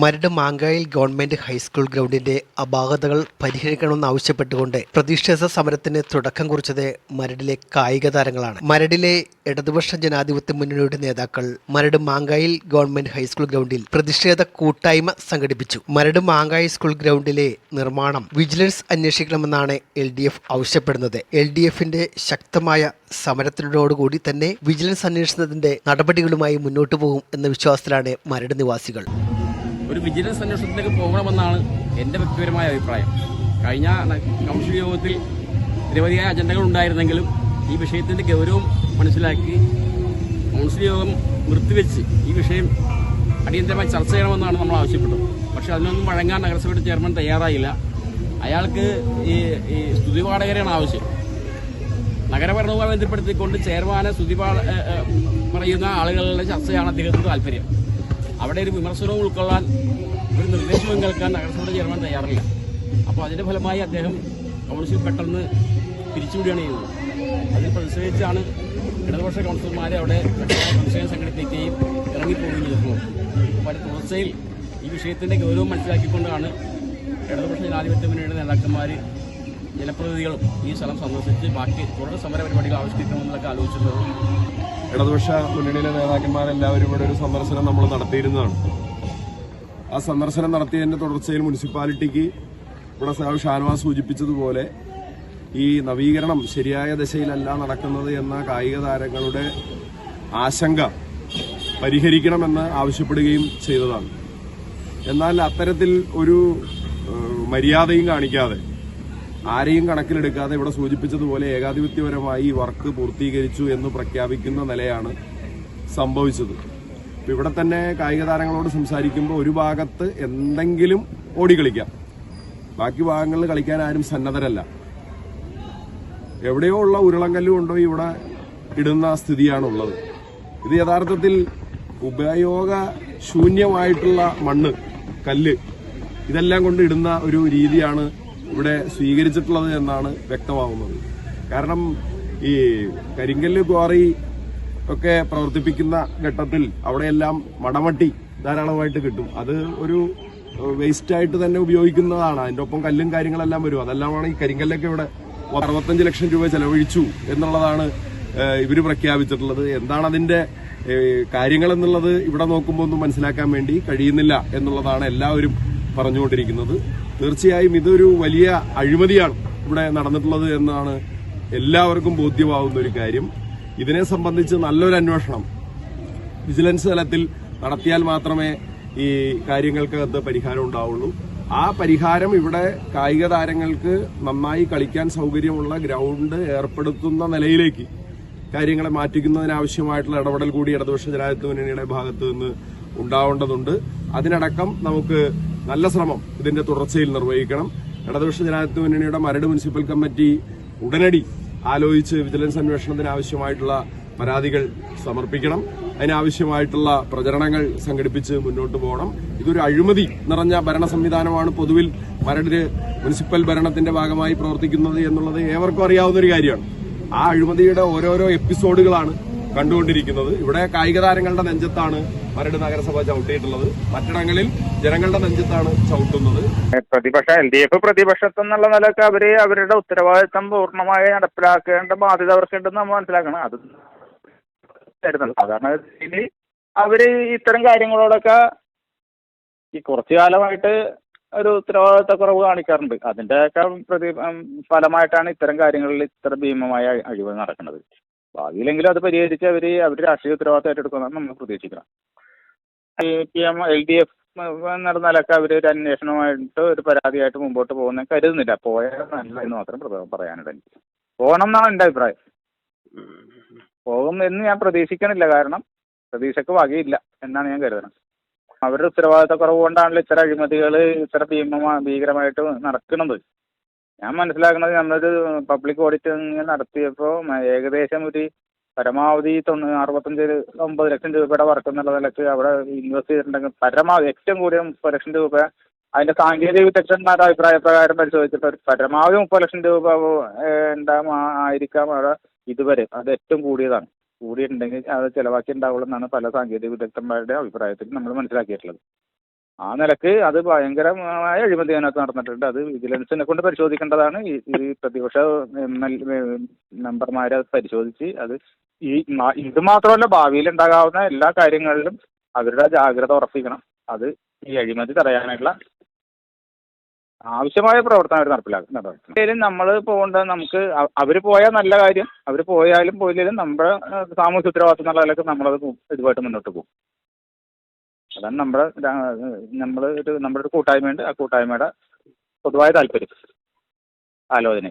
Maradu Mangayil government high school ഗ്രൗണ്ടിന്റെ അപാകതകൾ പരിഹരിക്കണമെന്നാവശ്യപ്പെട്ടുകൊണ്ട് പ്രതിഷേധ സമരത്തിന് തുടക്കം കുറിച്ചത് മരടിലെ കായിക താരങ്ങളാണ്. മരടിലെ ഇടതുപക്ഷ ജനാധിപത്യ മുന്നണിയുടെ നേതാക്കൾ മരട് മാങ്കായിൽ ഗവൺമെന്റ് ഹൈസ്കൂൾ ഗ്രൗണ്ടിൽ പ്രതിഷേധ കൂട്ടായ്മ സംഘടിപ്പിച്ചു. മരട് മാങ്കായി സ്കൂൾ ഗ്രൗണ്ടിലെ നിർമ്മാണം വിജിലൻസ് അന്വേഷിക്കണമെന്നാണ് എൽ ഡി എഫ് ആവശ്യപ്പെടുന്നത്. എൽ ഡി എഫിന്റെ ശക്തമായ സമരത്തിനോടുകൂടി തന്നെ വിജിലൻസ് അന്വേഷണത്തിന്റെ നടപടികളുമായി മുന്നോട്ടു പോകും എന്ന വിശ്വാസത്തിലാണ് മരട് നിവാസികൾ. ഒരു വിജിലൻസ് അന്വേഷണത്തിലേക്ക് പോകണമെന്നാണ് എന്റെ വ്യക്തിപരമായ അഭിപ്രായം. കഴിഞ്ഞ കൗൺസിൽ യോഗത്തിൽ നിരവധിയായ അജണ്ടകൾ ഉണ്ടായിരുന്നെങ്കിലും ഈ വിഷയത്തിന്റെ ഗൗരവം മനസ്സിലാക്കി കൗൺസിൽ യോഗം നിർത്തിവെച്ച് ഈ വിഷയം അടിയന്തരമായി ചർച്ച ചെയ്യണമെന്നാണ് നമ്മൾ ആവശ്യപ്പെട്ടത്. പക്ഷേ അതിനൊന്നും വഴങ്ങാൻ നഗരസഭയുടെ ചെയർമാൻ തയ്യാറായില്ല. അയാൾക്ക് ഈ ഈ സ്തുതിപാഠകരെയാണ് ആവശ്യം. നഗരഭരണവുമായി ബന്ധപ്പെടുത്തിക്കൊണ്ട് ചെയർമാനെ സ്തുതി പറയുന്ന ആളുകളുടെ ചർച്ചയാണ് അദ്ദേഹത്തിന് താല്പര്യം. അവിടെ ഒരു വിമർശനവും ഉൾക്കൊള്ളാൻ ഒരു നിർദ്ദേശവും കേൾക്കാൻ നഗരസഭയുടെ ചെയർമാൻ തയ്യാറില്ല. അപ്പോൾ അതിന്റെ ഫലമായി അദ്ദേഹം കൗൺസിൽ പെട്ടെന്ന് പിരിച്ചുവിടുകയാണ് ചെയ്തത്. അതിൽ പ്രതിഷേധിച്ചാണ് ഇടതുപക്ഷ കൗൺസിലർമാരെ അവിടെ സംശയം സംഘടിപ്പിക്കുകയും ഇറങ്ങിപ്പോവുകയും ചെയ്തപ്പോൾ. അപ്പോൾ അതിന്റെ തുടർച്ചയിൽ ഈ വിഷയത്തിന്റെ ഗൗരവം മനസ്സിലാക്കിക്കൊണ്ടാണ് ഇടതുപക്ഷ ജനാധിപത്യ മുന്നണിയുടെ നേതാക്കന്മാർ ജനപ്രതിനിധികളും ഈ സ്ഥലം സന്ദർശിച്ച് ബാക്കി തുടർ സമര പരിപാടികൾ ആവിഷ്കരിക്കണമെന്നൊക്കെ ആലോചിച്ചിട്ടുള്ളത്. ഇടതുപക്ഷ മുന്നണിയിലെ നേതാക്കന്മാരെല്ലാവരും ഇവിടെ ഒരു സന്ദർശനം നമ്മൾ നടത്തിയിരുന്നതാണ്. ആ സന്ദർശനം നടത്തിയതിന്റെ തുടർച്ചയിൽ മുനിസിപ്പാലിറ്റിക്ക് ഇവിടെ സാബ് ഷാനവാസ് സൂചിപ്പിച്ചതുപോലെ ഈ നവീകരണം ശരിയായ ദശയിലല്ല നടക്കുന്നത് എന്ന കായിക താരങ്ങളുടെ ആശങ്ക പരിഹരിക്കണമെന്ന് ആവശ്യപ്പെടുകയും ചെയ്തതാണ്. എന്നാൽ അത്തരത്തിൽ ഒരു മര്യാദയും കാണിക്കാതെ ആരെയും കണക്കിലെടുക്കാതെ ഇവിടെ സൂചിപ്പിച്ചതുപോലെ ഏകാധിപത്യപരമായി വർക്ക് പൂർത്തീകരിച്ചു എന്ന് പ്രഖ്യാപിക്കുന്ന നിലയാണ് സംഭവിച്ചത്. ഇവിടെ തന്നെ കായിക താരങ്ങളോട് സംസാരിക്കുമ്പോൾ ഒരു ഭാഗത്ത് എന്തെങ്കിലും ഓടിക്കളിക്കാം ബാക്കി ഭാഗങ്ങളിൽ കളിക്കാൻ ആരും സന്നദ്ധരല്ല. എവിടെയോ ഉള്ള ഉരുളങ്കല്ല് കൊണ്ടുപോയി ഇവിടെ ഇടുന്ന സ്ഥിതിയാണുള്ളത്. ഇത് യഥാർത്ഥത്തിൽ ഉപയോഗ ശൂന്യമായിട്ടുള്ള മണ്ണ് കല്ല് ഇതെല്ലാം കൊണ്ട് ഇടുന്ന ഒരു രീതിയാണ് ഇവിടെ സ്വീകരിച്ചിട്ടുള്ളത് എന്നാണ് വ്യക്തമാവുന്നത്. കാരണം ഈ കരിങ്കല്ല് ക്വാറി ഒക്കെ പ്രവർത്തിപ്പിക്കുന്ന ഘട്ടത്തിൽ അവിടെയെല്ലാം മടമട്ടി ധാരാളമായിട്ട് കിട്ടും. അത് ഒരു വേസ്റ്റ് ആയിട്ട് തന്നെ ഉപയോഗിക്കുന്നതാണ്. അതിന്റെ ഒപ്പം കല്ലും കാര്യങ്ങളെല്ലാം വരും. അതെല്ലാമാണ് ഈ കരിങ്കല്ലൊക്കെ ഇവിടെ അറുപത്തഞ്ച് ലക്ഷം രൂപ ചെലവഴിച്ചു എന്നുള്ളതാണ് ഇവർ പ്രഖ്യാപിച്ചിട്ടുള്ളത്. എന്താണ് കാര്യങ്ങൾ എന്നുള്ളത് ഇവിടെ നോക്കുമ്പോൾ ഒന്നും മനസ്സിലാക്കാൻ വേണ്ടി കഴിയുന്നില്ല എന്നുള്ളതാണ് എല്ലാവരും പറഞ്ഞുകൊണ്ടിരിക്കുന്നത്. തീർച്ചയായും ഇതൊരു വലിയ അഴിമതിയാണ് ഇവിടെ നടന്നിട്ടുള്ളത് എന്നാണ് എല്ലാവർക്കും ബോധ്യമാവുന്ന ഒരു കാര്യം. ഇതിനെ സംബന്ധിച്ച് നല്ലൊരു അന്വേഷണം വിജിലൻസ് തലത്തിൽ നടത്തിയാൽ മാത്രമേ ഈ കാര്യങ്ങൾക്കകത്ത് പരിഹാരം ഉണ്ടാവുള്ളൂ. ആ പരിഹാരം ഇവിടെ കായിക താരങ്ങൾക്ക് നന്നായി കളിക്കാൻ സൗകര്യമുള്ള ഗ്രൗണ്ട് ഏർപ്പെടുത്തുന്ന നിലയിലേക്ക് കാര്യങ്ങളെ മാറ്റിക്കുന്നതിനാവശ്യമായിട്ടുള്ള ഇടപെടൽ കൂടി ഇടതുപക്ഷ ജനാധിപത്യ മുന്നണിയുടെ ഭാഗത്തു നിന്ന് ഉണ്ടാവേണ്ടതുണ്ട്. അതിനടക്കം നമുക്ക് നല്ല ശ്രമം ഇതിന്റെ തുടർച്ചയിൽ നിർവഹിക്കണം. ഇടതുപക്ഷ ജനാധിപത്യ മുന്നണിയുടെ മരട് മുനിസിപ്പൽ കമ്മിറ്റി ഉടനടി ആലോചിച്ച് വിജിലൻസ് അന്വേഷണത്തിന് ആവശ്യമായിട്ടുള്ള പരാതികൾ സമർപ്പിക്കണം. അതിനാവശ്യമായിട്ടുള്ള പ്രചരണങ്ങൾ സംഘടിപ്പിച്ച് മുന്നോട്ട് പോകണം. ഇതൊരു അഴിമതി നിറഞ്ഞ ഭരണ സംവിധാനമാണ് പൊതുവിൽ മരടിൽ മുനിസിപ്പൽ ഭരണത്തിന്റെ ഭാഗമായി പ്രവർത്തിക്കുന്നത് എന്നുള്ളത് ഏവർക്കും അറിയാവുന്ന ഒരു കാര്യമാണ്. ആ അഴിമതിയുടെ ഓരോരോ എപ്പിസോഡുകളാണ് കണ്ടുകൊണ്ടിരിക്കുന്നത്. ഇവിടെ കായിക താരങ്ങളുടെ നെഞ്ചത്താണ് മരട് നഗരസഭ ചവിട്ടിയിട്ടുള്ളത്. മറ്റിടങ്ങളിൽ ജനങ്ങളുടെ നെഞ്ചത്താണ് ചവിട്ടുന്നത്. പ്രതിപക്ഷ എൽ ഡി എഫ് പ്രതിപക്ഷത്തു എന്നുള്ള നിലയ്ക്ക് അവർ അവരുടെ ഉത്തരവാദിത്തം പൂർണമായി നടപ്പിലാക്കേണ്ട ബാധ്യത അവർക്കുണ്ടെന്ന് നമ്മൾ മനസ്സിലാക്കണം. അത് സാധാരണ അവർ ഇത്തരം കാര്യങ്ങളോടൊക്കെ ഈ കുറച്ചു കാലമായിട്ട് ഒരു ഉത്തരവാദിത്തക്കുറവ് കാണിക്കാറുണ്ട്. അതിന്റെയൊക്കെ പ്രതി ഫലമായിട്ടാണ് ഇത്തരം കാര്യങ്ങളിൽ ഇത്ര ഭീമമായ അഴിവ് നടക്കുന്നത്. ഭാവിയിലെങ്കിലും അത് പരിഹരിച്ച് അവർ അവർ രാഷ്ട്രീയ ഉത്തരവാദിത്തം ഏറ്റെടുക്കുമെന്നാണ് നമ്മൾ പ്രതീക്ഷിക്കണം P M L D F നടന്നാലൊക്കെ അവർ ഒരു അന്വേഷണമായിട്ട് ഒരു പരാതിയായിട്ട് മുമ്പോട്ട് പോകുന്ന കരുതുന്നില്ല. പോയാൽ നല്ല എന്ന് മാത്രം പറയാനുണ്ട് എനിക്ക്. പോകണം എന്നാണ് എന്റെ അഭിപ്രായം. പോകും എന്ന് ഞാൻ പ്രതീക്ഷിക്കണില്ല. കാരണം പ്രതീക്ഷക്ക് വകയില്ല എന്നാണ് ഞാൻ കരുതുന്നത്. അവരുടെ ഉത്തരവാദിത്തക്കുറവ് കൊണ്ടാണല്ലോ ഇത്തരം അഴിമതികൾ ഇത്ര ഭീമമാ ഭീകരമായിട്ട് നടക്കുന്നത് ഞാൻ മനസ്സിലാക്കുന്നത് നമ്മളൊരു പബ്ലിക് ഓഡിറ്റ് നടത്തിയപ്പോൾ ഏകദേശം ഒരു പരമാവധി തൊണ്ണൂ അറുപത്തഞ്ച് ഒമ്പത് ലക്ഷം രൂപയുടെ വർക്ക് എന്നുള്ള നിലയ്ക്ക് അവിടെ ഇൻവെസ്റ്റ് ചെയ്തിട്ടുണ്ടെങ്കിൽ പരമാവധി ഏറ്റവും കൂടിയ മുപ്പത് ലക്ഷം രൂപ അതിന്റെ സാങ്കേതിക വിദഗ്ധന്മാരുടെ അഭിപ്രായ പ്രകാരം പരിശോധിച്ചിട്ട് പരമാവധി മുപ്പത് ലക്ഷം രൂപ ഉണ്ടാകും ആയിരിക്കാം അവിടെ ഇതുവരെ. അത് ഏറ്റവും കൂടിയതാണ്. കൂടിയിട്ടുണ്ടെങ്കിൽ അത് ചിലവാക്കി ഉണ്ടാവുള്ളൂ എന്നാണ് പല സാങ്കേതിക വിദഗ്ധന്മാരുടെ അഭിപ്രായത്തിൽ നമ്മൾ മനസ്സിലാക്കിയിട്ടുള്ളത്. ആ നിലയ്ക്ക് അത് ഭയങ്കരമായ അഴിമതി അതിനകത്ത് നടന്നിട്ടുണ്ട്. അത് വിജിലൻസിനെ കൊണ്ട് പരിശോധിക്കേണ്ടതാണ്. ഈ പ്രതിപക്ഷ മെമ്പർമാരെ അത് പരിശോധിച്ച് അത് ഈ ഇത് മാത്രമല്ല ഭാവിയിൽ ഉണ്ടാകാവുന്ന എല്ലാ കാര്യങ്ങളിലും അവരുടെ ജാഗ്രത ഉറപ്പിക്കണം. അത് ഈ അഴിമതി തടയാനുള്ള ആവശ്യമായ പ്രവർത്തനം അവർ നടപ്പിലാക്കും എന്തായാലും നമ്മൾ പോകേണ്ടത് നമുക്ക് അവർ പോയാൽ നല്ല കാര്യം. അവർ പോയാലും പോയില്ലെങ്കിലും നമ്മുടെ സാമൂഹ്യ ഉത്തരവാദിത്തം എന്നുള്ള നിലയ്ക്ക് നമ്മളത് ഇതുമായിട്ട് മുന്നോട്ട് പോകും. അതാണ് നമ്മുടെ നമ്മൾ ഒരു നമ്മുടെ ഒരു കൂട്ടായ്മയുണ്ട്. ആ കൂട്ടായ്മയുടെ പൊതുവായ താല്പര്യം. ആലോചന.